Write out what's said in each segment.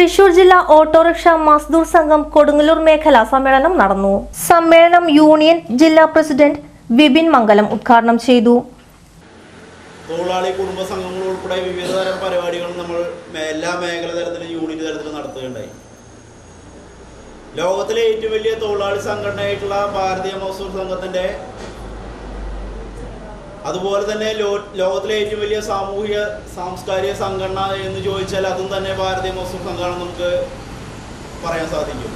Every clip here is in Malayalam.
തൃശൂർ ജില്ലാ ഓട്ടോറിക്ഷ മസ്ദൂർ സംഘം കൊടുങ്ങല്ലൂർ മേഖല സമ്മേളനം നടന്നു. സമ്മേളനം യൂണിയൻ ജില്ലാ പ്രസിഡന്റ് വിപിൻ മംഗലം ഉദ്ഘാടനം ചെയ്തു. തൊഴിലാളി കുടുംബ സംഘങ്ങൾ ഉൾപ്പെടെ വിവിധ തരം പരിപാടികൾ നമ്മൾ എല്ലാ മേഖല തലത്തിലും യൂണിറ്റ് തലത്തിലും നടത്തുകയുണ്ടായി. ലോകത്തിലെ ഏറ്റവും വലിയ തൊഴിലാളി സംഘടനയായിട്ടുള്ള ഭാരതീയ മസൂർ സംഘത്തിന്റെ അതുപോലെ തന്നെ ലോകത്തിലെ ഏറ്റവും വലിയ സാമൂഹിക സാംസ്കാരിക സംഘടന എന്ന് ചോദിച്ചാൽ അതും തന്നെ ഭാരതീയ മുസ്ലിം സംഘടന നമുക്ക് പറയാൻ സാധിക്കും.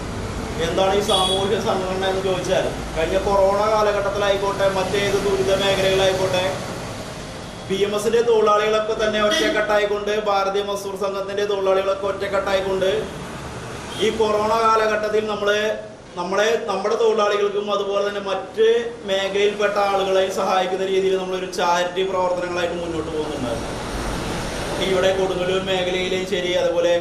എന്താണ് ഈ സാമൂഹിക സംഘടന എന്ന് ചോദിച്ചാൽ കഴിഞ്ഞ കൊറോണ കാലഘട്ടത്തിലായിക്കോട്ടെ മറ്റേത് ദുരിത മേഖലകളായിക്കോട്ടെ ബി എം എസിന്റെ തൊഴിലാളികളൊക്കെ തന്നെ ഒറ്റക്കെട്ടായിക്കൊണ്ട് ഭാരതീയ മസൂർ സംഘത്തിന്റെ തൊഴിലാളികളൊക്കെ ഒറ്റക്കെട്ടായിക്കൊണ്ട് ഈ കൊറോണ കാലഘട്ടത്തിൽ നമ്മളെ നമ്മളെ നമ്മുടെ തൊഴിലാളികൾക്കും അതുപോലെ തന്നെ മറ്റ് മേഖലയിൽപ്പെട്ട ആളുകളെയും സഹായിക്കുന്ന രീതിയിൽ നമ്മളൊരു ചാരിറ്റി പ്രവർത്തനങ്ങളായിട്ട് മുന്നോട്ട് പോകുന്നുണ്ടായിരുന്നു. ഇവിടെ കൊടുങ്ങല്ലൂർ മേഖലയിലെയും ശരി അതുപോലെ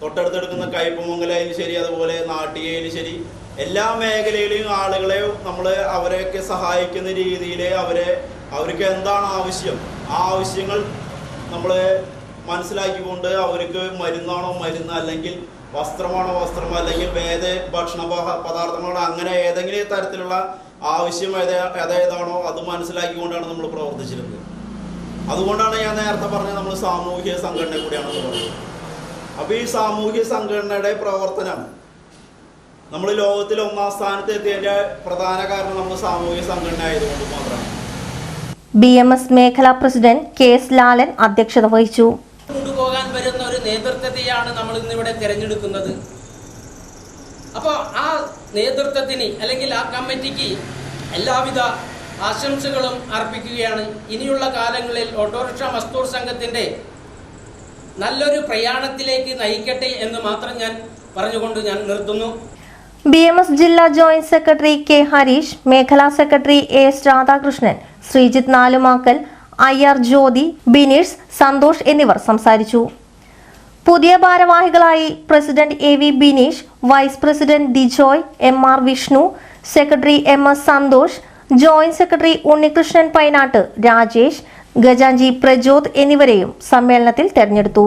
തൊട്ടടുത്തെടുക്കുന്ന കയ്പമംഗലയിലും ശരി അതുപോലെ നാട്ടികയിലും ശരി എല്ലാ മേഖലയിലെയും ആളുകളെ നമ്മൾ അവരെയൊക്കെ സഹായിക്കുന്ന രീതിയിൽ അവരെ അവർക്ക് എന്താണ് ആവശ്യം? ആ ആവശ്യങ്ങൾ നമ്മൾ മനസ്സിലാക്കിക്കൊണ്ട് അവർക്ക് മരുന്നാണോ മരുന്ന് അല്ലെങ്കിൽ വസ്ത്രമാണോ വസ്ത്രം അല്ലെങ്കിൽ വേദ ഭക്ഷണ പദാർത്ഥമാണോ അങ്ങനെ ഏതെങ്കിലും തരത്തിലുള്ള ആവശ്യം ഏത് ഏതേതാണോ അത് മനസ്സിലാക്കിക്കൊണ്ടാണ് നമ്മൾ പ്രവർത്തിച്ചിരുന്നത്. അതുകൊണ്ടാണ് ഞാൻ നേരത്തെ പറഞ്ഞത് നമ്മൾ സാമൂഹിക സംഘടന കൂടിയാണെന്ന് പറഞ്ഞത്. അപ്പോൾ ഈ സാമൂഹിക സംഘടനയുടെ പ്രവർത്തനം നമ്മൾ ലോകത്തിൽ ഒന്നാം സ്ഥാനത്ത് എത്തിയതിന്റെ പ്രധാന കാരണം നമ്മൾ സാമൂഹിക സംഘടന ആയതുകൊണ്ട് മാത്രമാണ്. ബി എം എസ് മേഖലാ പ്രസിഡന്റ് കെ എസ് ലാലൻ അധ്യക്ഷത വഹിച്ചു. വരുന്ന ഒരു നേതൃത്വത്തെയാണ് നമ്മൾ ഇന്നിവിടെ തിരഞ്ഞെടുക്കുന്നത്. അപ്പോൾ ആ നേതൃത്വത്തിന് അല്ലെങ്കിൽ ആ കമ്മിറ്റിക്ക് എല്ലാവിധ ആശംസകളും അർപ്പിക്കുകയാണ്. ഇനിയുള്ള കാലങ്ങളിൽ ഓട്ടോറിക്ഷ മസ്തൂർ സംഘത്തിന്റെ നല്ലൊരു പ്രയാണത്തിലേക്ക് നയിക്കട്ടെ എന്ന് മാത്രം ഞാൻ പറഞ്ഞുകൊണ്ട് ഞാൻ നിർത്തുന്നു. ബി എം എസ് ജില്ലാ ജോയിന്റ് സെക്രട്ടറി കെ ഹരീഷ് മേഖലാ secretary A S Radhakrishnan Sreejith Nalumakkal I R Jyothi Bineesh Santhosh എന്നിവർ സംസാരിച്ചു. പുതിയ ഭാരവാഹികളായി president A V Bineesh vice president Dijoy M R Vishnu secretary M S Santhosh joint secretary Unnikrishnan Painattu Rajesh ഗജാഞ്ചി Prajoth എന്നിവരെയും സമ്മേളനത്തിൽ തെരഞ്ഞെടുത്തു.